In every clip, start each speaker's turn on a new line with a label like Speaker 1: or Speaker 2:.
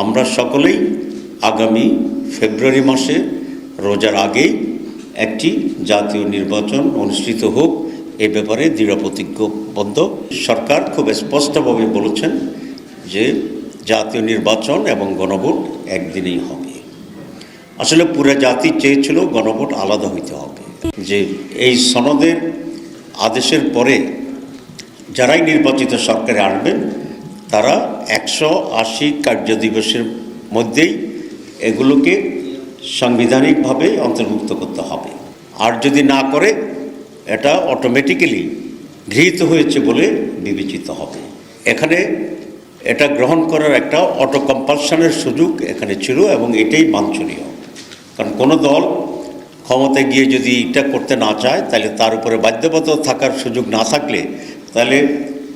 Speaker 1: আমরা সকলেই আগামী ফেব্রুয়ারি মাসে রোজার আগেই একটি জাতীয় নির্বাচন অনুষ্ঠিত হোক, এ ব্যাপারে দৃঢ় প্রতিজ্ঞবদ্ধ। সরকার খুব স্পষ্টভাবে বলেছেন যে জাতীয় নির্বাচন এবং গণভোট একদিনেই হবে। আসলে পুরো জাতি চেয়েছিল গণভোট আলাদা হইতে হবে। যে এই সনদের আদেশের পরে যারাই নির্বাচিত সরকারে আসবেন তারা একশো আশি কার্যদিবসের মধ্যেই এগুলোকে সাংবিধানিকভাবে অন্তর্ভুক্ত করতে হবে। আর যদি না করে, এটা অটোমেটিক্যালি গৃহীত হয়েছে বলে বিবেচিত হবে। এখানে এটা গ্রহণ করার একটা অটো কম্পালশনের সুযোগ এখানে ছিল এবং এটাই বাঞ্ছনীয়। কারণ কোনো দল ক্ষমতায় গিয়ে যদি এটা করতে না চায়, তাহলে তার উপরে বাধ্যবাধকতা থাকার সুযোগ না থাকলে, তাহলে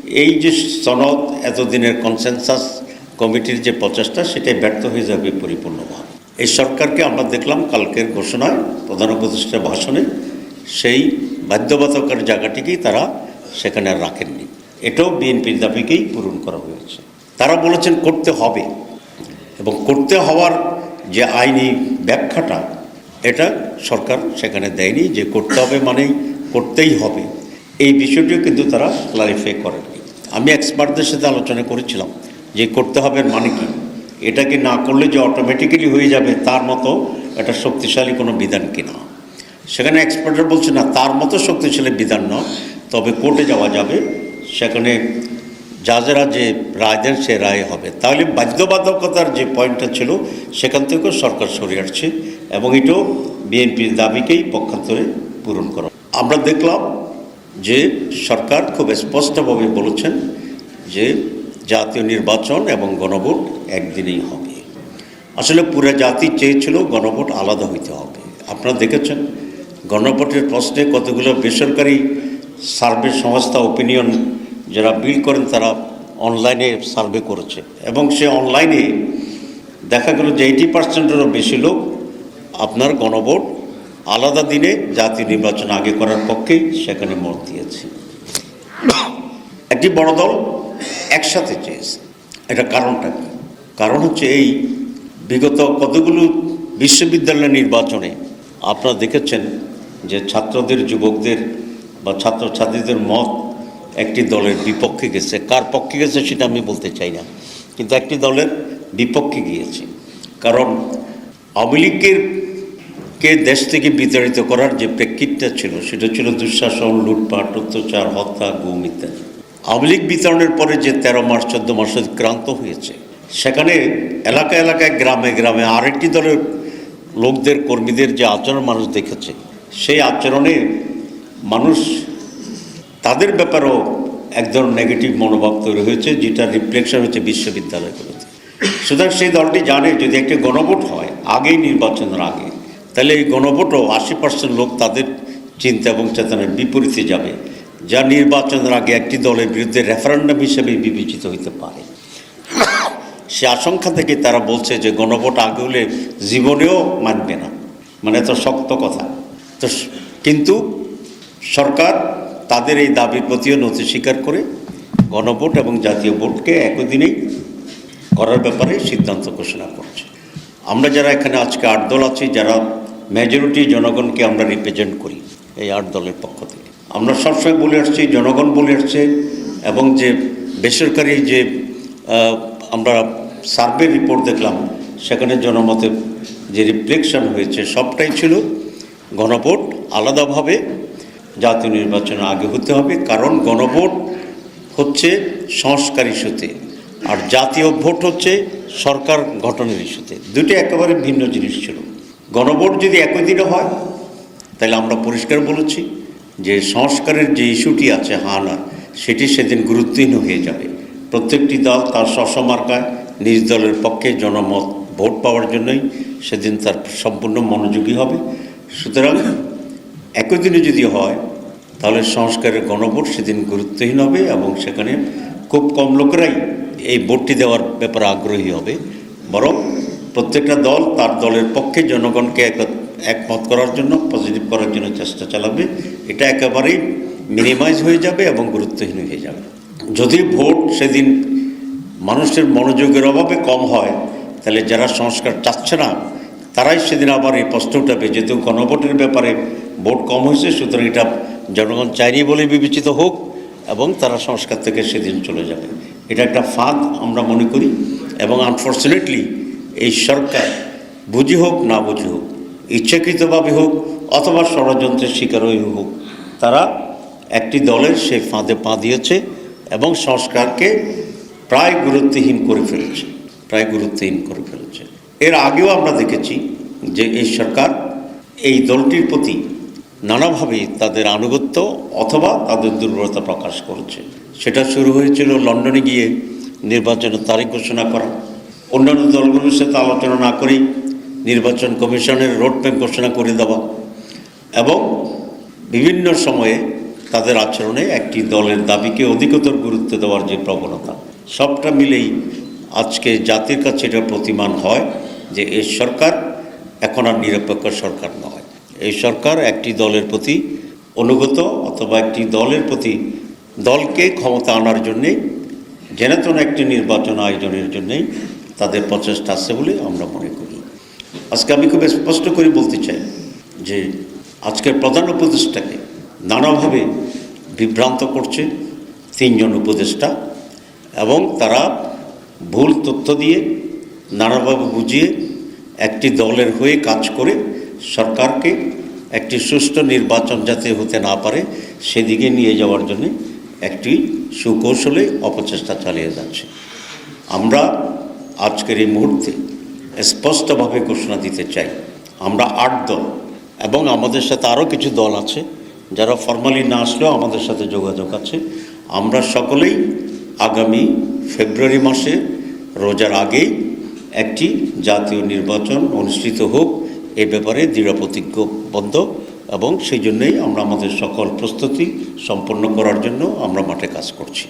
Speaker 1: এই যে সনদ, এতদিনের কনসেনসাস কমিটির যে প্রচেষ্টা, সেটাই ব্যর্থ হয়ে যাবে পরিপূর্ণভাবে। এই সরকারকে আমরা দেখলাম কালকের ঘোষণায়, প্রধান উপদেষ্টার ভাষণে, সেই বাধ্যবাধকতার জায়গাটিকেই তারা সেখানে রাখেননি। এটাও বিএনপির দাবিকেই পূরণ করা হয়েছে। তারা বলেছেন করতে হবে। এবং করতে হওয়ার যে আইনি ব্যাখ্যাটা, এটা সরকার সেখানে দেয়নি যে করতে হবে মানেই করতেই হবে। এই বিষয়টিও কিন্তু তারা ক্লারিফাই করেননি আমি এক্সপার্টদের সাথে আলোচনা করেছিলাম যে করতে হবে মানে কি? এটাকে না করলে যে অটোমেটিক্যালি হয়ে যাবে তার মতো এটা শক্তিশালী কোনো বিধান কিনা সেখানে এক্সপার্টরা বলছে, না, তার মতো শক্তিশালী বিধান নয়, তবে কোর্টে যাওয়া যাবে। সেখানে জাজেরা যে রায় দেন সে রায় হবে। তাহলে বাধ্যবাধকতার যে পয়েন্টটা ছিল, সেখান থেকেও সরকার সরে আসছে এবং এটাও বিএনপির দাবিকেই পক্ষান্তরে পূরণ করা। আমরা দেখলাম যে সরকার খুব স্পষ্টভাবে বলেছেন যে জাতীয় নির্বাচন এবং গণভোট একদিনেই হবে। আসলে পুরো জাতি চেয়েছিল গণভোট আলাদা হইতে হবে। আপনারা দেখেছেন, গণভোটের প্রশ্নে কতগুলো বেসরকারি সার্ভে সংস্থা ওপিনিয়ন যারা বিল করেন তারা অনলাইনে সার্ভে করেছে এবং সে অনলাইনে দেখা গেল যে এইটি পার্সেন্টেরও বেশি লোক আপনার গণভোট আলাদা দিনে জাতীয় নির্বাচন আগে করার পক্ষেই সেখানে মত দিয়েছে। একটি বড় দল একসাথে চেয়েছে। এটা কারণটা কি? কারণ হচ্ছে এই বিগত কতগুলো বিশ্ববিদ্যালয় নির্বাচনে আপনারা দেখেছেন যে ছাত্রদের, যুবকদের বা ছাত্রছাত্রীদের মত একটি দলের বিপক্ষে গেছে। কার পক্ষে গেছে সেটা আমি বলতে চাই না। কিন্তু একটি দলের বিপক্ষে গিয়েছে। কারণ আওয়ামী লীগের কে দেশ থেকে বিতাড়িত করার যে প্রেক্ষিতটা ছিল, সেটা ছিল দুঃশাসন, লুটপাট, অত্যাচার, হত্যা, গুম ইত্যাদি। আওয়ামী লীগ বিতরণের পরে যে তেরো মাস চোদ্দ মাস ক্রান্ত হয়েছে, সেখানে এলাকা এলাকায়, গ্রামে গ্রামে আরেকটি দলের লোকদের, কর্মীদের যে আচরণ মানুষ দেখেছে, সেই আচরণে মানুষ তাদের ব্যাপারেও এক ধরনের নেগেটিভ মনোভাব তৈরি হয়েছে যেটা রিফ্লেকশন হচ্ছে বিশ্ববিদ্যালয়গুলোতে। সুতরাং সেই দলটি জানে যদি একটি গণভোট হয়, আগেই নির্বাচনের আগে তাহলে এই গণভোটও আশি পার্সেন্ট লোক তাদের চিন্তা এবং চেতনার বিপরীতে যাবে, যা নির্বাচনের আগে একটি দলের বিরুদ্ধে রেফারেন্ডাম হিসেবে বিবেচিত হইতে পারে। সে আশঙ্কা থেকে তারা বলছে যে গণভোট আগে হলে জীবনেও মানবে না। মানে এত শক্ত কথা। তো কিন্তু সরকার তাদের এই দাবির প্রতিও নথি স্বীকার করে গণভোট এবং জাতীয় ভোটকে একই দিনেই করার ব্যাপারে সিদ্ধান্ত ঘোষণা করছে। আমরা যারা এখানে আজকে আট দল আছি, যারা মেজরিটি জনগণকে আমরা রিপ্রেজেন্ট করি এই আট দলের পক্ষ থেকে। আমরা সবসময় বলে আসছি, জনগণ বলে আসছে এবং যে বেসরকারি যে আমরা সার্ভে রিপোর্ট দেখলাম, সেখানে জনমতের যে রিফ্লেকশন হয়েছে, সবটাই ছিল গণভোট আলাদাভাবে, জাতীয় নির্বাচনে আগে হতে হবে, কারণ গণভোট হচ্ছে সংস্কার ইস্যুতে, আর জাতীয় ভোট হচ্ছে সরকার গঠনের ইস্যুতে। দুটি একেবারে ভিন্ন জিনিস ছিল। গণভোট যদি একই দিনে হয়, তাহলে আমরা পরিষ্কার বলেছি যে সংস্কারের যে ইস্যুটি আছে হা না সেটি সেদিন গুরুত্বহীন হয়ে যাবে। প্রত্যেকটি দল তার সসমার্কায় নিজ দলের পক্ষে জনমত, ভোট পাওয়ার জন্যই সেদিন তার সম্পূর্ণ মনোযোগী হবে। সুতরাং একই দিনে যদি হয়, তাহলে সংস্কারের গণভোট সেদিন গুরুত্বহীন হবে এবং সেখানে খুব কম লোকেরাই এই ভোটটি দেওয়ার ব্যাপারে আগ্রহী হবে। বরং প্রত্যেকটা দল তার দলের পক্ষে জনগণকে এক- একমত করার জন্য পজিটিভ করার জন্য চেষ্টা চালাবে। এটা একেবারেই মিনিমাইজ হয়ে যাবে এবং গুরুত্বহীন হয়ে যাবে। যদি ভোট সেদিন মানুষের মনোযোগের অভাবে কম হয়, তাহলে যারা সংস্কার চাচ্ছে না, তারাই সেদিন আবার এই প্রশ্ন উঠাবে, যেহেতু গণভোটের ব্যাপারে ভোট কম হয়েছে, সুতরাং এটা জনগণ চাইনি বলে বিবেচিত হোক এবং তারা সংস্কার থেকে সেদিন চলে যাবে। এটা একটা ফাঁদ আমরা মনে করি এবং আনফর্চুনেটলি এই সরকার, বুঝি হোক না বুঝি হোক, ইচ্ছাকৃতভাবে হোক অথবা ষড়যন্ত্রের শিকার হয়ে হোক, তারা একটি দলের সেই ফাঁদে পা দিয়েছে এবং সংস্কারকে প্রায় গুরুত্বহীন করে ফেলেছে, প্রায় গুরুত্বহীন করে ফেলেছে। এর আগেও আমরা দেখেছি যে এই সরকার এই দলটির প্রতি নানাভাবে তাদের আনুগত্য অথবা তাদের দুর্বলতা প্রকাশ করেছে। সেটা শুরু হয়েছিল লন্ডনে গিয়ে নির্বাচনের তারিখ ঘোষণা করা। অন্যান্য দলগুলোর সাথে আলোচনা না করেই নির্বাচন কমিশনের রোডম্যাপ ঘোষণা করে দেওয়া এবং বিভিন্ন সময়ে তাদের আচরণে একটি দলের দাবিকে অধিকতর গুরুত্ব দেওয়ার যে প্রবণতা, সবটা মিলেই আজকে জাতির কাছে এটা প্রতিমান হয় যে এই সরকার এখন আর নিরপেক্ষ সরকার নয়। এই সরকার একটি দলের প্রতি অনুগত অথবা একটি দলের প্রতি দলকে ক্ষমতা আনার জন্যে জেনেতন একটি নির্বাচন আয়োজনের জন্যেই তাদের প্রচেষ্টা আছে বলে আমরা মনে করি। আজকে আমি খুব স্পষ্ট করে বলতে চাই যে আজকের প্রধান উপদেষ্টাকে নানাভাবে বিভ্রান্ত করছে তিনজন উপদেষ্টা এবং তারা ভুল তথ্য দিয়ে নানাভাবে বুঝিয়ে একটি দলের হয়ে কাজ করে সরকারকে একটি সুষ্ঠু নির্বাচন যাতে হতে না পারে, সেদিকে নিয়ে যাওয়ার জন্য একটি সুকৌশলে অপচেষ্টা চালিয়ে যাচ্ছে। আমরা আজকের এই মুহূর্তে স্পষ্টভাবে ঘোষণা দিতে চাই। আমরা আট দল এবং আমাদের সাথে আরও কিছু দল আছে যারা ফর্মালি না আসলেও আমাদের সাথে যোগাযোগ আছে। আমরা সকলেই আগামী ফেব্রুয়ারি মাসে রোজার আগেই একটি জাতীয় নির্বাচন অনুষ্ঠিত হোক, এ ব্যাপারে দৃঢ় প্রতিজ্ঞবদ্ধ এবং সেই জন্যই আমরা আমাদের সকল প্রস্তুতি সম্পন্ন করার জন্য আমরা মাঠে কাজ করছি।